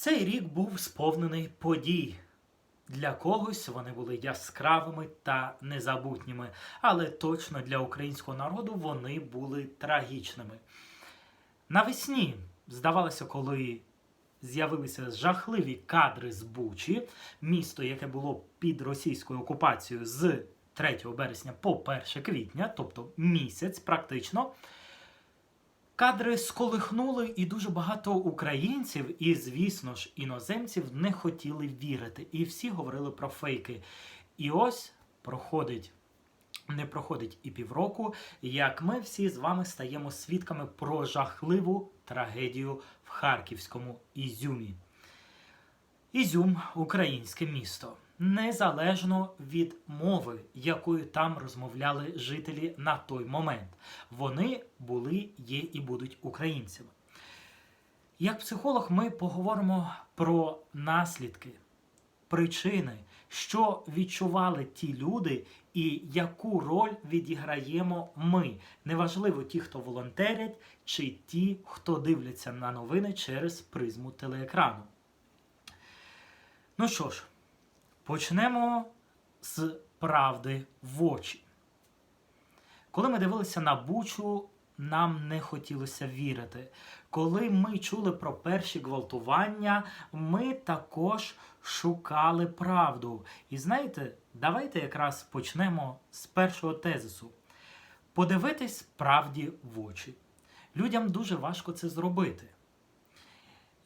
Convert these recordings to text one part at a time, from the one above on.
Цей рік був сповнений подій. Для когось вони були яскравими та незабутніми, але точно для українського народу вони були трагічними. Навесні, здавалося, коли з'явилися жахливі кадри з Бучі, місто, яке було під російською окупацією з 3 березня по 1 квітня, тобто місяць практично. Кадри сколихнули, і дуже багато українців, і, звісно ж, іноземців не хотіли вірити. І всі говорили про фейки. І ось проходить, не проходить і півроку, як ми всі з вами стаємо свідками про жахливу трагедію в Харківському Ізюмі. Ізюм українське місто. Незалежно від мови, якою там розмовляли жителі на той момент, вони були, є і будуть українцями. Як психолог, ми поговоримо про наслідки, причини, що відчували ті люди, і яку роль відіграємо ми. Неважливо ті, хто волонтерять, чи ті, хто дивляться на новини через призму телеекрану. Ну що ж, почнемо з правди в очі. Коли ми дивилися на Бучу, нам не хотілося вірити. Коли ми чули про перші гвалтування, ми також шукали правду. І знаєте, давайте якраз почнемо з першого тезису. Подивитись правді в очі. Людям дуже важко це зробити.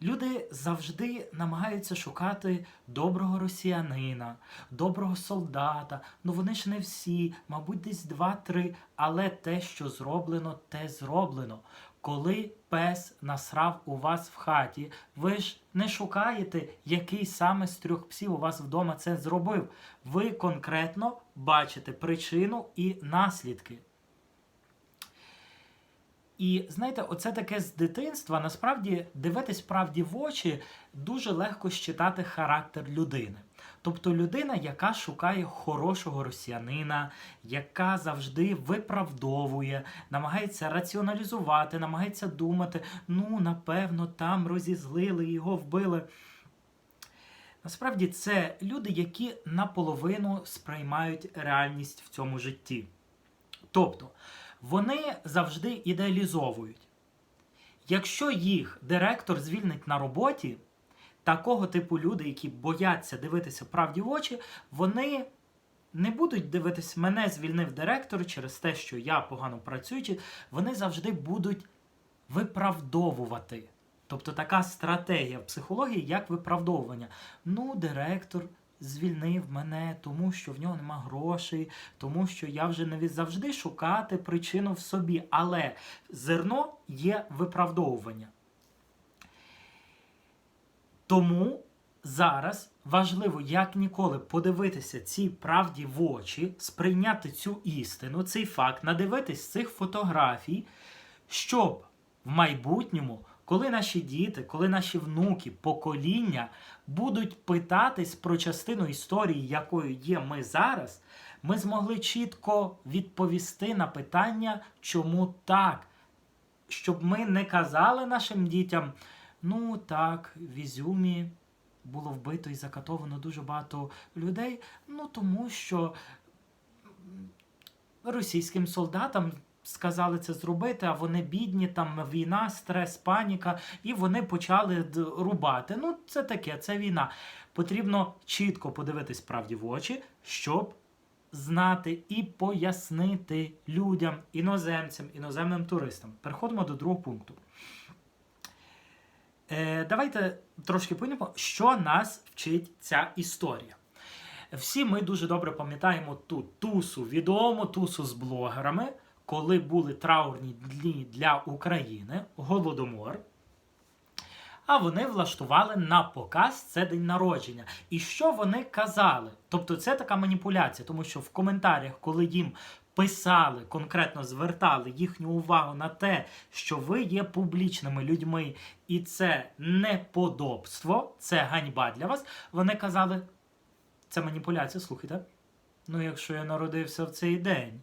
Люди завжди намагаються шукати доброго росіянина, доброго солдата. Ну вони ж не всі, мабуть, десь два-три. Але те, що зроблено, те зроблено. Коли пес насрав у вас в хаті, ви ж не шукаєте, який саме з трьох псів у вас вдома це зробив. Ви конкретно бачите причину і наслідки. І знаєте, оце таке з дитинства насправді дивитись правді в очі дуже легко щитати характер людини. Тобто людина, яка шукає хорошого росіянина, яка завжди виправдовує, намагається раціоналізувати, намагається думати, ну, напевно, там розізлили, його вбили. Насправді це люди, які наполовину сприймають реальність в цьому житті. Тобто, вони завжди ідеалізовують. Якщо їх директор звільнить на роботі, такого типу люди, які бояться дивитися правді в очі, вони не будуть дивитися, мене звільнив директор через те, що я погано працюючи, вони завжди будуть виправдовувати. Тобто така стратегія в психології, як виправдовування. Ну, директор звільнив мене, тому що в нього нема грошей, тому що я вже не завжди шукати причину в собі. Але зерно є виправдовування. Тому зараз важливо, як ніколи, подивитися цій правді в очі, сприйняти цю істину, цей факт, надивитись цих фотографій, щоб в майбутньому коли наші діти, коли наші внуки, покоління будуть питатись про частину історії, якою є ми зараз, ми змогли чітко відповісти на питання, чому так. Щоб ми не казали нашим дітям, ну так, в Ізюмі було вбито і закатовано дуже багато людей, ну тому що російським солдатам сказали це зробити, а вони бідні, там війна, стрес, паніка, і вони почали рубати. Ну, це таке, це війна. Потрібно чітко подивитись правді в очі, щоб знати і пояснити людям, іноземцям, іноземним туристам. Переходимо до другого пункту. Е, Давайте трошки поїмо, що нас вчить ця історія. Всі ми дуже добре пам'ятаємо ту тусу, відому тусу з блогерами коли були траурні дні для України, голодомор. А вони влаштували на показ це день народження. І що вони казали? Тобто це така маніпуляція, тому що в коментарях, коли їм писали, конкретно звертали їхню увагу на те, що ви є публічними людьми, і це неподобство, це ганьба для вас. Вони казали, це маніпуляція, слухайте. Ну, якщо я народився в цей день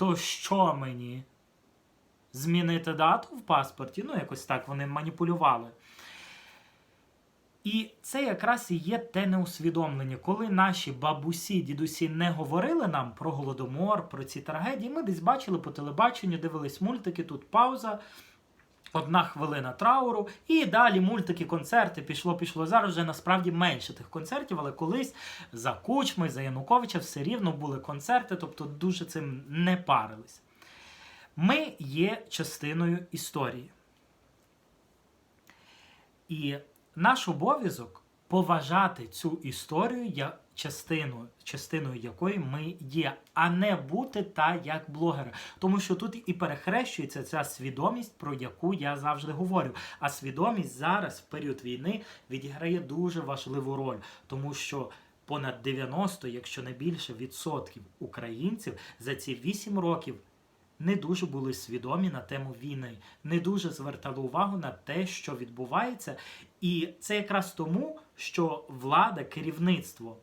то що мені? Змінити дату в паспорті? Ну, якось так вони маніпулювали. І це якраз і є те неусвідомлення, коли наші бабусі, дідусі не говорили нам про голодомор, про ці трагедії. Ми десь бачили по телебаченню, дивились мультики, тут пауза. Одна хвилина трауру, і далі мультики, концерти пішло, пішло. Зараз вже насправді менше тих концертів, але колись за Кучми, за Януковича все рівно були концерти, тобто дуже цим не парились. Ми є частиною історії. І наш обов'язок поважати цю історію як частину, частиною якої ми є, а не бути та як блогери. Тому що тут і перехрещується ця свідомість, про яку я завжди говорю. А свідомість зараз, в період війни, відіграє дуже важливу роль, тому що. Понад 90, якщо не більше, відсотків українців за ці 8 років не дуже були свідомі на тему війни, не дуже звертали увагу на те, що відбувається. І це якраз тому, що влада, керівництво,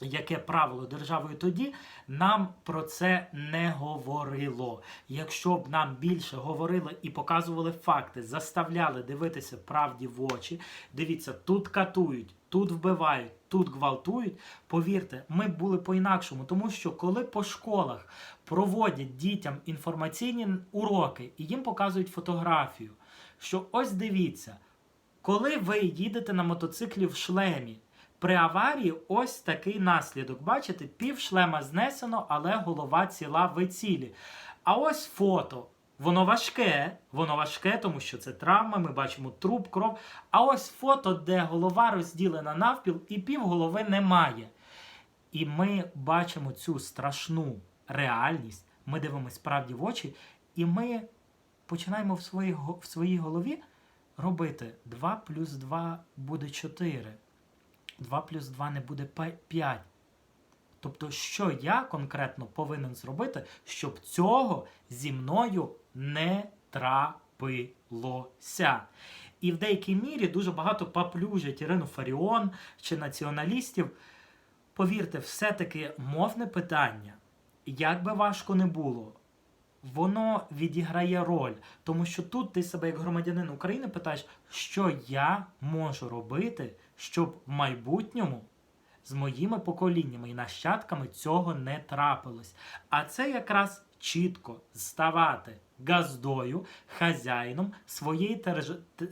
яке правило державою тоді, нам про це не говорило. Якщо б нам більше говорили і показували факти, заставляли дивитися правді в очі, дивіться, тут катують. Тут вбивають, тут гвалтують. Повірте, ми були по-інакшому, тому що коли по школах проводять дітям інформаційні уроки і їм показують фотографію, що ось дивіться, коли ви їдете на мотоциклі в шлемі, при аварії ось такий наслідок. Бачите, пів шлема знесено, але голова ціла ви цілі. А ось фото. Воно важке, воно важке, тому що це травма, ми бачимо труп, кров. А ось фото, де голова розділена навпіл, і пів голови немає. І ми бачимо цю страшну реальність, ми дивимося справді в очі, і ми починаємо в своїй, в своїй голові робити 2 плюс 2 буде 4. 2 плюс 2 не буде 5. Тобто, що я конкретно повинен зробити, щоб цього зі мною не трапилося. І в деякій мірі дуже багато поплюжать Ірину Фаріон чи націоналістів. Повірте, все-таки мовне питання, як би важко не було, воно відіграє роль. Тому що тут ти себе як громадянин України питаєш, що я можу робити, щоб в майбутньому з моїми поколіннями і нащадками цього не трапилось. А це якраз чітко ставати газдою, хазяїном своєї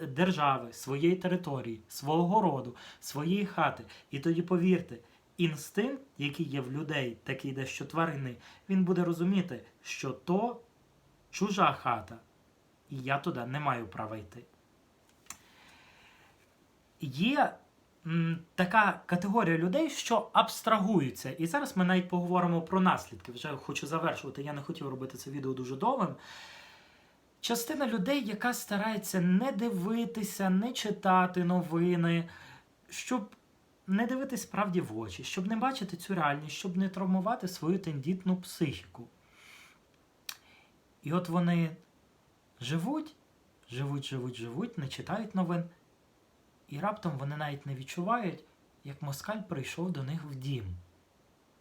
держави, своєї території, свого роду, своєї хати. І тоді повірте, інстинкт, який є в людей, такий дещо тваринний, він буде розуміти, що то чужа хата, і я туди не маю права йти. Є така категорія людей, що абстрагуються. І зараз ми навіть поговоримо про наслідки. Вже хочу завершувати. Я не хотів робити це відео дуже довгим. Частина людей, яка старається не дивитися, не читати новини, щоб не дивитись справді в очі, щоб не бачити цю реальність, щоб не травмувати свою тендітну психіку. І от вони живуть, живуть, живуть, живуть, не читають новин. І раптом вони навіть не відчувають, як москаль прийшов до них в дім.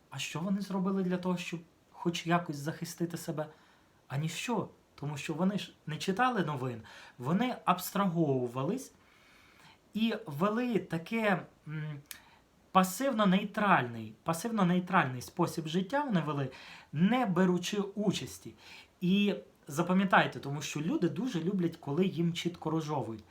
А що вони зробили для того, щоб хоч якось захистити себе? А ніщо. Тому що вони ж не читали новин, вони абстраговувались і вели таке пасивно-нейтральний, пасивно-нейтральний спосіб життя вони вели, не беручи участі. І запам'ятайте, тому що люди дуже люблять, коли їм чітко розжовують.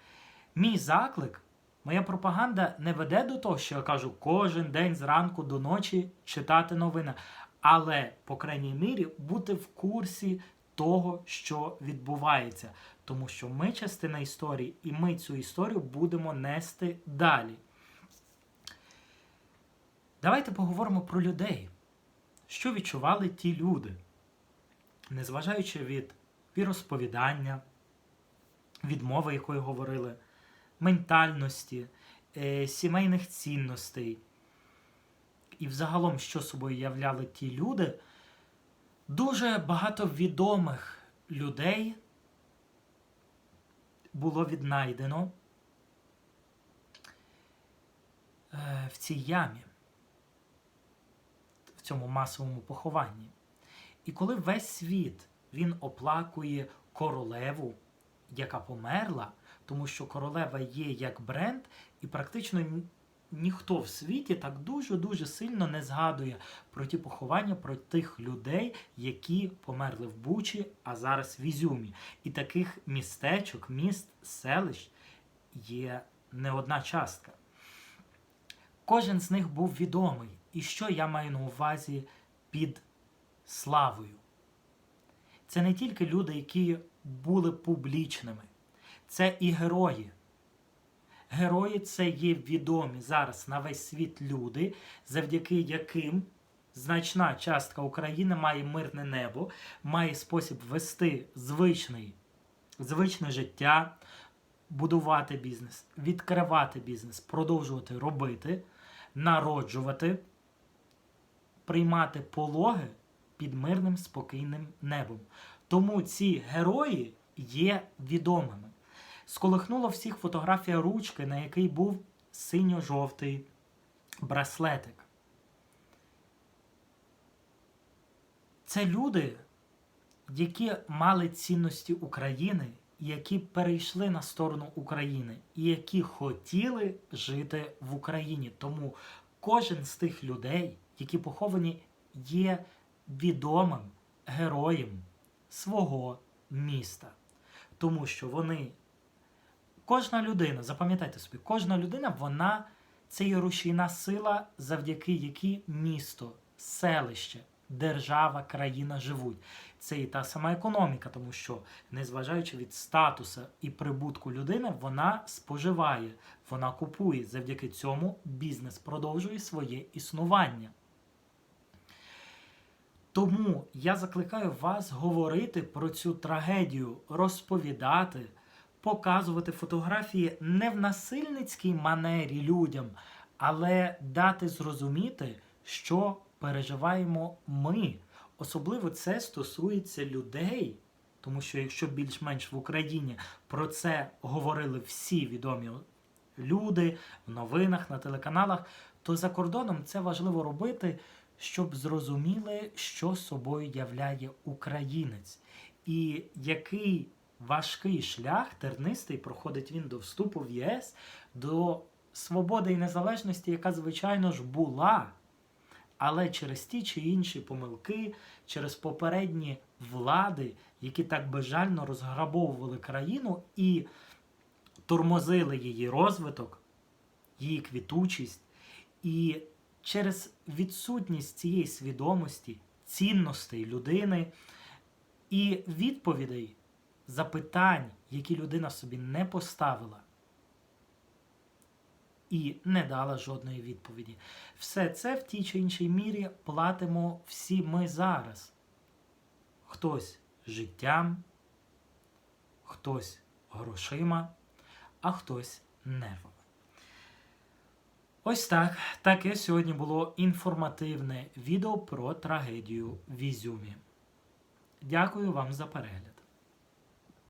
Мій заклик, моя пропаганда не веде до того, що я кажу кожен день зранку до ночі читати новини, але, по крайній мірі, бути в курсі того, що відбувається. Тому що ми частина історії, і ми цю історію будемо нести далі. Давайте поговоримо про людей. Що відчували ті люди, незважаючи від віросповідання, від мови, якою говорили, ментальності, е, сімейних цінностей. І взагалом, що собою являли ті люди, дуже багато відомих людей було віднайдено е, в цій ямі, в цьому масовому похованні. І коли весь світ він оплакує королеву, яка померла, тому що королева є як бренд, і практично ніхто в світі так дуже-дуже сильно не згадує про ті поховання, про тих людей, які померли в Бучі, а зараз в Ізюмі. І таких містечок, міст, селищ є не одна частка. Кожен з них був відомий. І що я маю на увазі під славою? Це не тільки люди, які були публічними, це і герої. Герої це є відомі зараз на весь світ люди, завдяки яким значна частка України має мирне небо, має спосіб вести звичний, звичне життя, будувати бізнес, відкривати бізнес, продовжувати робити, народжувати, приймати пологи під мирним спокійним небом. Тому ці герої є відомими. Сколихнула всіх фотографія ручки, на якій був синьо-жовтий браслетик. Це люди, які мали цінності України, які перейшли на сторону України і які хотіли жити в Україні. Тому кожен з тих людей, які поховані, є відомим героєм свого міста. Тому що вони, кожна людина, запам'ятайте собі, кожна людина, вона це є рушійна сила, завдяки якій місто, селище, держава, країна живуть. Це і та сама економіка, тому що, незважаючи від статусу і прибутку людини, вона споживає, вона купує. Завдяки цьому бізнес продовжує своє існування. Тому я закликаю вас говорити про цю трагедію, розповідати, показувати фотографії не в насильницькій манері людям, але дати зрозуміти, що переживаємо ми. Особливо це стосується людей, тому що якщо більш-менш в Україні про це говорили всі відомі люди в новинах, на телеканалах, то за кордоном це важливо робити, щоб зрозуміли, що собою являє українець, і який важкий шлях тернистий проходить він до вступу в ЄС, до свободи і незалежності, яка, звичайно ж, була. Але через ті чи інші помилки, через попередні влади, які так безжально розграбовували країну і тормозили її розвиток, її квітучість, і через відсутність цієї свідомості, цінностей людини і відповідей, запитань, які людина собі не поставила і не дала жодної відповіді. Все це в тій чи іншій мірі платимо всі ми зараз. Хтось життям, хтось грошима, а хтось нервами. Ось так. Таке сьогодні було інформативне відео про трагедію в Ізюмі. Дякую вам за перегляд.